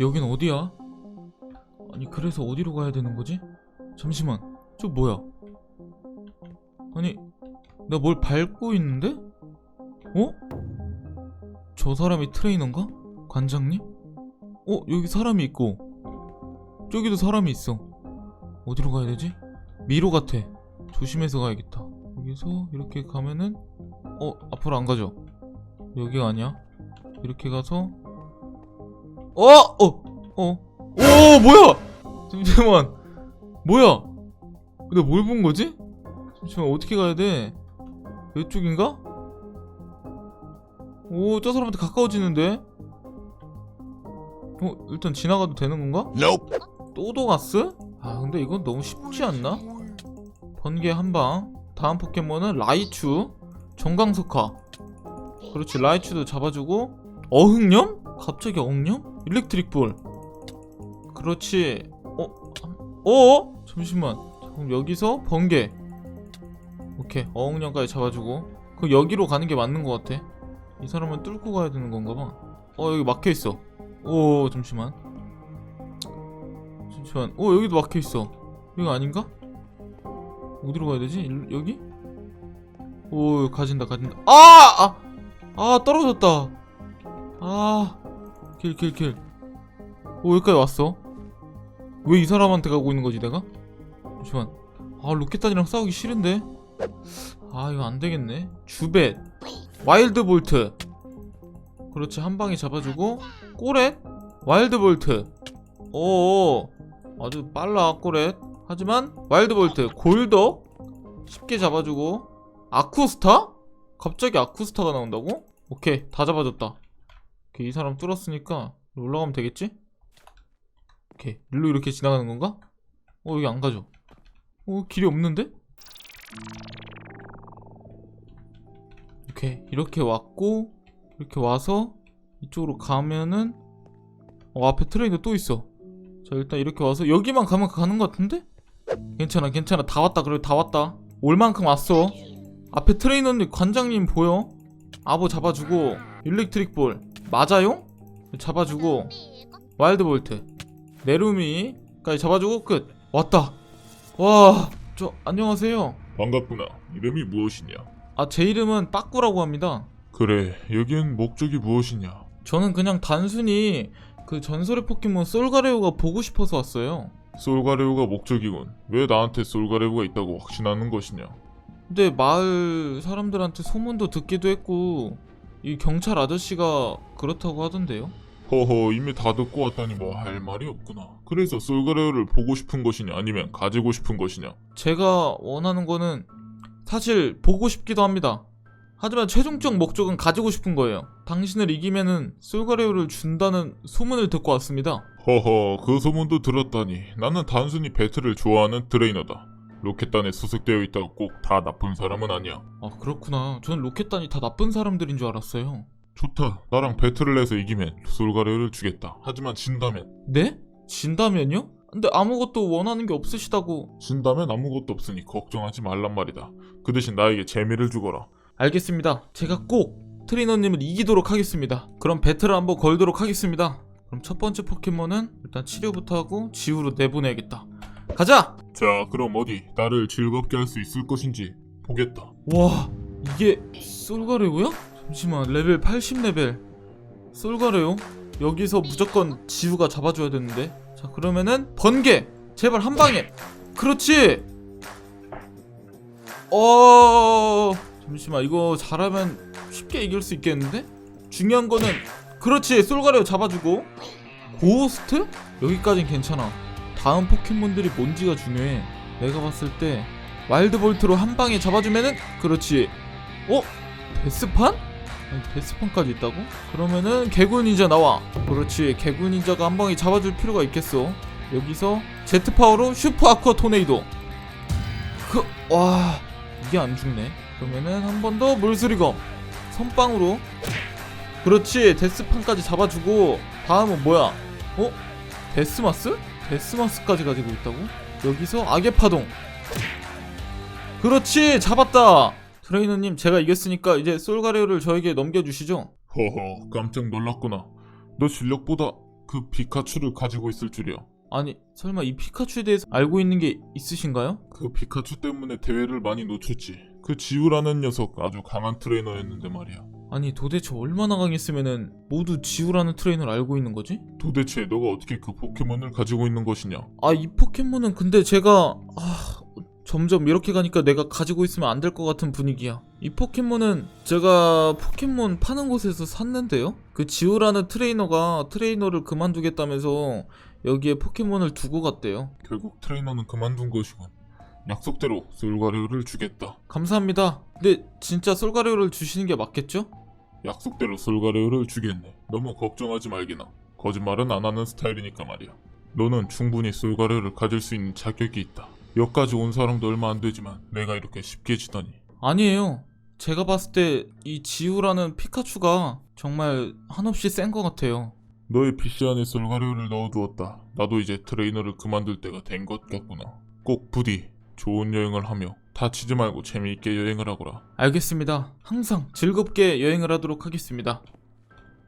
여긴 어디야? 아니 그래서 어디로 가야 되는 거지? 잠시만 저 뭐야? 아니 나 뭘 밟고 있는데? 어? 저 사람이 트레이너인가? 관장님? 어 여기 사람이 있고 저기도 사람이 있어 어디로 가야 되지? 미로 같아 조심해서 가야겠다 여기서 이렇게 가면은 어 앞으로 안 가죠? 여기가 아니야 이렇게 가서 어! 어! 어! 오 뭐야! 잠시만 뭐야 내가 뭘본 거지? 잠시만 어떻게 가야 돼? 이쪽인가? 오 저 사람한테 가까워지는데? 어 일단 지나가도 되는 건가? Nope. 또도가스? 아 근데 이건 너무 쉽지 않나? 번개 한 방 다음 포켓몬은 라이츄 정강석화 그렇지 라이츄도 잡아주고 어흥염? 갑자기 어흥염? 일렉트릭 볼. 그렇지. 어? 어? 잠시만. 그럼 여기서 번개. 오케이. 어흥염까지 잡아주고. 그 여기로 가는 게 맞는 것 같아. 이 사람은 뚫고 가야 되는 건가 봐어 여기 막혀있어. 오 잠시만. 잠시만. 어 여기도 막혀있어. 여기 아닌가? 어디로 가야 되지? 일로- 여기? 오 가진다 가진다. 아! 아! 아 떨어졌다. 아 길 길 길. 오 여기까지 왔어? 왜 이 사람한테 가고 있는 거지 내가? 잠시만. 아 로켓단이랑 싸우기 싫은데? 아 이거 안 되겠네. 주벳 와일드 볼트. 그렇지 한 방에 잡아주고. 꼬렛. 와일드 볼트. 오 아주 빨라 꼬렛. 하지만 와일드 볼트. 골더. 쉽게 잡아주고. 아쿠스타? 갑자기 아쿠스타가 나온다고? 오케이 다 잡아줬다 오케이 이 사람 뚫었으니까 올라가면 되겠지? 오케이 일로 이렇게 지나가는 건가? 어 여기 안 가죠 어 길이 없는데? 오케이 이렇게 왔고 이렇게 와서 이쪽으로 가면은 어 앞에 트레이너 또 있어 자 일단 이렇게 와서 여기만 가면 가는 것 같은데? 괜찮아 괜찮아 다 왔다 그래 다 왔다 올 만큼 왔어 앞에 트레이너님 관장님 보여? 아보 잡아주고 일렉트릭 볼 맞아요? 잡아주고 와일드 볼트 네루미까지 잡아주고 끝 왔다 와 저 안녕하세요 반갑구나. 이름이 무엇이냐? 아 제 이름은 빠꾸라고 합니다 그래, 여기엔 목적이 무엇이냐? 저는 그냥 단순히 그 전설의 포켓몬 솔가레오가 보고 싶어서 왔어요 솔가레오가 목적이군. 왜 나한테 솔가레오가 있다고 확신하는 것이냐? 근데 마을 사람들한테 소문도 듣기도 했고 이 경찰 아저씨가 그렇다고 하던데요. 허허, 이미 다 듣고 왔다니 뭐 할 말이 없구나. 그래서 솔가레오를 보고 싶은 것이냐, 아니면 가지고 싶은 것이냐? 제가 원하는 거는 사실 보고 싶기도 합니다. 하지만 최종적 목적은 가지고 싶은 거예요. 당신을 이기면은 솔가레오를 준다는 소문을 듣고 왔습니다. 허허, 그 소문도 들었다니. 나는 단순히 배틀을 좋아하는 트레이너다. 로켓단에 소속되어 있다고 꼭 다 나쁜 사람은 아니야. 아 그렇구나. 저는 로켓단이 다 나쁜 사람들인 줄 알았어요. 좋다. 나랑 배틀을 해서 이기면 솔가레오를 주겠다. 하지만 진다면 네? 진다면요? 근데 아무것도 원하는 게 없으시다고. 진다면 아무것도 없으니 걱정하지 말란 말이다. 그 대신 나에게 재미를 주거라. 알겠습니다. 제가 꼭 트레이너님을 이기도록 하겠습니다. 그럼 배틀을 한번 걸도록 하겠습니다. 그럼 첫 번째 포켓몬은 일단 치료부터 하고 지우로 내보내야겠다. 가자! 자, 그럼 어디 나를 즐겁게 할 수 있을 것인지 보겠다. 와, 이게 솔가레오야? 잠시만, 레벨 80 레벨. 솔가레오? 여기서 무조건 지우가 잡아줘야 되는데. 자, 그러면은 번개! 제발 한 방에! 그렇지! 어, 잠시만, 이거 잘하면 쉽게 이길 수 있겠는데? 중요한 거는 그렇지, 솔가레오 잡아주고 고스트? 여기까진 괜찮아. 다음 포켓몬들이 뭔지가 중요해. 내가 봤을 때 와일드 볼트로 한 방에 잡아주면은 그렇지. 어? 데스판? 아니, 데스판까지 있다고? 그러면은 개구 닌자 나와. 그렇지. 개구 닌자가 한 방에 잡아줄 필요가 있겠어. 여기서 제트 파워로 슈퍼 아쿠아 토네이도. 그, 와, 이게 안 죽네. 그러면은 한 번 더 물수리검. 선빵으로. 그렇지. 데스판까지 잡아주고 다음은 뭐야? 어? 데스마스? 데스마스까지 가지고 있다고? 여기서 악의 파동. 그렇지 잡았다. 트레이너님 제가 이겼으니까 이제 솔가레오를 저에게 넘겨주시죠. 허허, 깜짝 놀랐구나. 너 실력보다 그 피카츄를 가지고 있을 줄이야. 아니 설마 이 피카츄에 대해서 알고 있는 게 있으신가요? 그 피카츄 때문에 대회를 많이 놓쳤지. 그 지우라는 녀석 아주 강한 트레이너였는데 말이야. 아니 도대체 얼마나 강했으면은 모두 지우라는 트레이너를 알고 있는 거지? 도대체 너가 어떻게 그 포켓몬을 가지고 있는 것이냐? 아 이 포켓몬은 근데 제가 아 점점 이렇게 가니까 내가 가지고 있으면 안 될 것 같은 분위기야 이 포켓몬은 제가 포켓몬 파는 곳에서 샀는데요 그 지우라는 트레이너가 트레이너를 그만두겠다면서 여기에 포켓몬을 두고 갔대요 결국 트레이너는 그만둔 것이군. 약속대로 솔가레오를 주겠다. 감사합니다 근데 진짜 솔가레오를 주시는 게 맞겠죠? 약속대로 솔가레오를 주겠네. 너무 걱정하지 말기나. 거짓말은 안 하는 스타일이니까 말이야. 너는 충분히 솔가레오를 가질 수 있는 자격이 있다. 여기까지 온 사람도 얼마 안 되지만 내가 이렇게 쉽게 지다니. 아니에요 제가 봤을 때 이 지우라는 피카츄가 정말 한없이 센 것 같아요 너의 PC 안에 솔가레오를 넣어두었다. 나도 이제 트레이너를 그만둘 때가 된 것 같구나. 꼭 부디 좋은 여행을 하며 다치지 말고 재미있게 여행을 하거라. 알겠습니다. 항상 즐겁게 여행을 하도록 하겠습니다.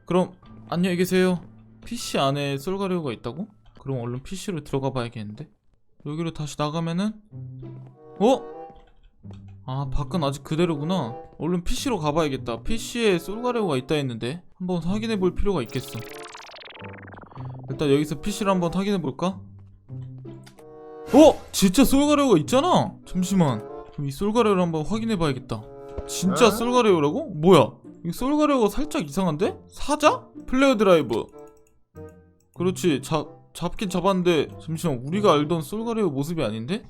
그럼 안녕히 계세요. PC 안에 솔가리오가 있다고? 그럼 얼른 PC로 들어가 봐야겠는데? 여기로 다시 나가면은 어? 아 밖은 아직 그대로구나. 얼른 PC로 가봐야겠다. PC에 솔가리오가 있다 했는데 한번 확인해 볼 필요가 있겠어. 일단 여기서 PC를 한번 확인해 볼까? 어? 진짜 솔가리오가 있잖아. 잠시만. 그럼 이 솔가레오를 한번 확인해 봐야겠다. 진짜 에? 솔가레오라고? 뭐야? 이 솔가레오가 살짝 이상한데? 사자? 플레어 드라이브. 그렇지. 잡 잡긴 잡았는데 잠시만 우리가 알던 솔가레오 모습이 아닌데?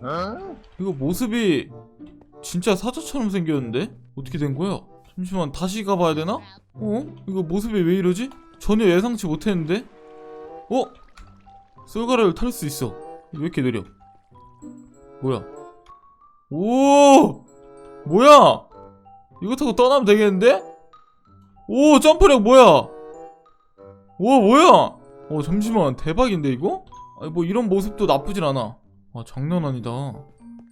어? 이거 모습이 진짜 사자처럼 생겼는데? 어떻게 된 거야? 잠시만 다시 가봐야 되나? 어? 이거 모습이 왜 이러지? 전혀 예상치 못했는데? 어? 솔가레오를 탈 수 있어. 왜 이렇게 느려? 뭐야? 오! 뭐야? 이거 타고 떠나면 되겠는데? 오, 점프력 뭐야? 오, 뭐야? 어, 잠시만. 대박인데, 이거? 아니, 뭐 이런 모습도 나쁘진 않아. 아, 장난 아니다.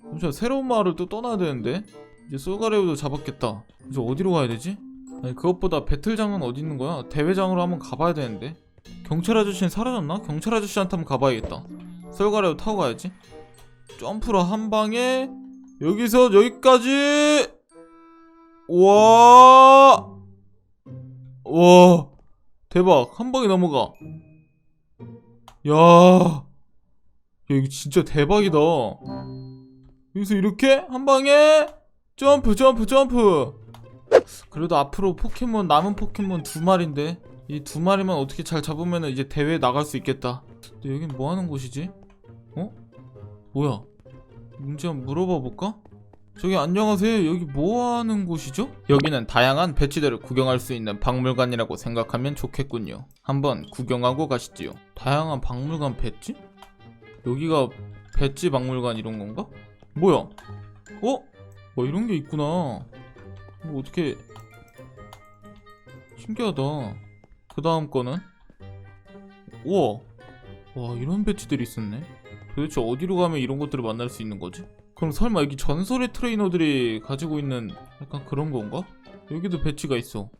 잠시만, 새로운 마을을 또 떠나야 되는데? 이제 솔가레오도 잡았겠다. 이제 어디로 가야 되지? 아니, 그것보다 배틀장은 어디 있는 거야? 대회장으로 한번 가봐야 되는데? 경찰 아저씨는 사라졌나? 경찰 아저씨한테 한번 가봐야겠다. 솔가레오 타고 가야지. 점프로 한 방에 여기서 여기까지 와. 와. 대박. 한 방에 넘어가. 야. 야, 이거 진짜 대박이다. 여기서 이렇게 한 방에 점프 점프 점프. 그래도 앞으로 포켓몬 남은 포켓몬 두 마리인데 이 두 마리만 어떻게 잘 잡으면 이제 대회에 나갈 수 있겠다. 근데 여긴 뭐 하는 곳이지? 어? 뭐야? 문제 한번 물어봐 볼까? 저기 안녕하세요. 여기 뭐 하는 곳이죠? 여기는 다양한 배치들을 구경할 수 있는 박물관이라고 생각하면 좋겠군요. 한번 구경하고 가시지요. 다양한 박물관 배치? 여기가 배치 박물관 이런 건가? 뭐야? 어? 뭐 이런 게 있구나. 뭐 어떻게 신기하다. 그 다음 거는 우와. 와 이런 배치들이 있었네. 도대체 어디로 가면 이런 것들을 만날 수 있는 거지? 그럼 설마 여기 전설의 트레이너들이 가지고 있는 약간 그런 건가? 여기도 배치가 있어.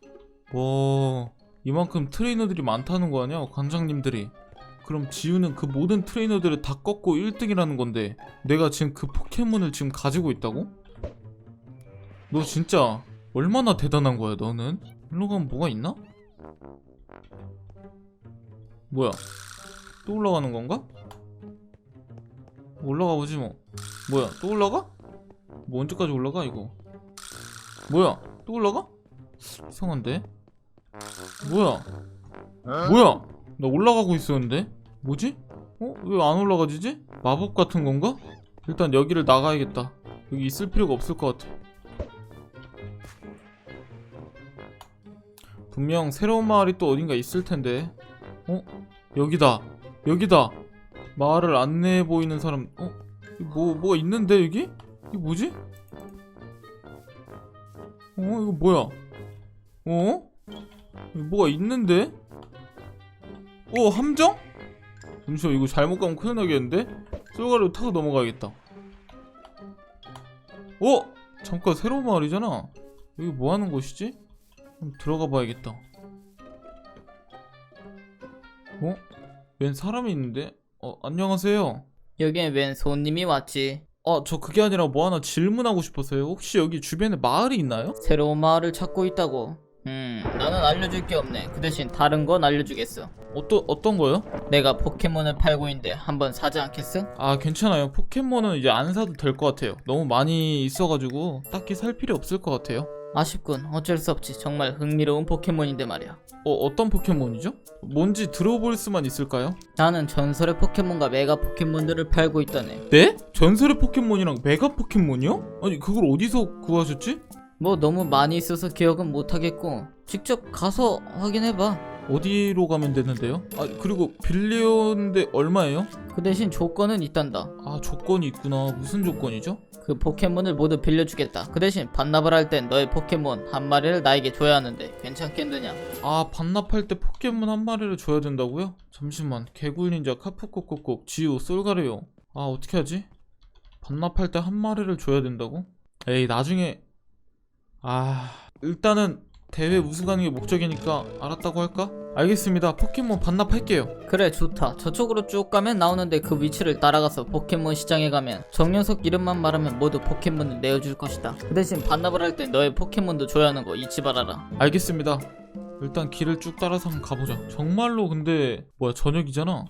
와, 이만큼 트레이너들이 많다는 거 아니야? 관장님들이. 그럼 지우는 그 모든 트레이너들을 다 꺾고 1등이라는 건데 내가 지금 그 포켓몬을 지금 가지고 있다고? 너 진짜 얼마나 대단한 거야 너는? 일로 가면 뭐가 있나? 뭐야? 또 올라가는 건가? 올라가 보지 뭐. 뭐야? 또 올라가? 뭐 언제까지 올라가 이거? 뭐야? 또 올라가? 이상한데? 뭐야? 어? 뭐야? 나 올라가고 있었는데? 뭐지? 어? 왜 안 올라가지지? 마법 같은 건가? 일단 여기를 나가야겠다. 여기 있을 필요가 없을 것 같아. 분명 새로운 마을이 또 어딘가 있을 텐데. 어? 여기다. 여기다. 마을을 안내해 보이는 사람. 어? 뭐 뭐가 있는데 여기? 이게 뭐지? 어? 이거 뭐야? 어? 뭐가 있는데? 오 함정? 잠시만 이거 잘못 가면 큰일 나겠는데? 쏠가루 타고 넘어가야겠다 어? 잠깐 새로운 마을이잖아 여기 뭐 하는 곳이지? 들어가 봐야겠다 어? 웬 사람이 있는데? 어, 안녕하세요. 여기엔 웬 손님이 왔지? 아, 저 그게 아니라 뭐 하나 질문하고 싶어서요. 혹시 여기 주변에 마을이 있나요? 새로운 마을을 찾고 있다고. 음, 나는 알려줄 게 없네. 그 대신 다른 건 알려주겠어. 어떤 어떤 거요? 내가 포켓몬을 팔고 있는데 한번 사지 않겠어? 아, 괜찮아요. 포켓몬은 이제 안 사도 될 것 같아요. 너무 많이 있어가지고 딱히 살 필요 없을 것 같아요. 아쉽군. 어쩔 수 없지. 정말 흥미로운 포켓몬인데 말이야. 어, 어떤 포켓몬이죠? 뭔지 들어볼 수만 있을까요? 나는 전설의 포켓몬과 메가 포켓몬들을 팔고 있다네. 네? 전설의 포켓몬이랑 메가 포켓몬이요? 아니, 그걸 어디서 구하셨지? 뭐 너무 많이 있어서 기억은 못하겠고 직접 가서 확인해봐. 어디로 가면 되는데요? 아, 그리고 빌리는데 얼마예요? 그 대신 조건은 있단다. 아, 조건이 있구나. 무슨 조건이죠? 그 포켓몬을 모두 빌려주겠다. 그 대신 반납을 할 땐 너의 포켓몬 한 마리를 나에게 줘야 하는데 괜찮겠느냐? 아 반납할 때 포켓몬 한 마리를 줘야 된다고요? 잠시만 개굴닌자 카푸코코코 지우 솔가레요 아 어떻게 하지? 반납할 때 한 마리를 줘야 된다고? 에이 나중에 아 일단은 대회 우승하는 게 목적이니까 알았다고 할까? 알겠습니다. 포켓몬 반납할게요. 그래 좋다. 저쪽으로 쭉 가면 나오는데 그 위치를 따라가서 포켓몬 시장에 가면 정녀석 이름만 말하면 모두 포켓몬을 내어줄 것이다. 그 대신 반납을 할 때 너의 포켓몬도 줘야 하는 거 잊지 말아라. 알겠습니다. 일단 길을 쭉 따라서 한번 가보자. 정말로 근데 뭐야 저녁이잖아.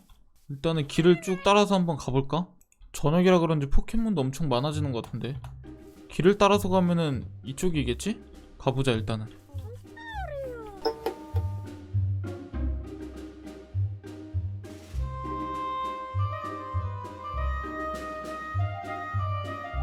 일단은 길을 쭉 따라서 한번 가볼까? 저녁이라 그런지 포켓몬도 엄청 많아지는 것 같은데. 길을 따라서 가면은 이쪽이겠지? 가보자 일단은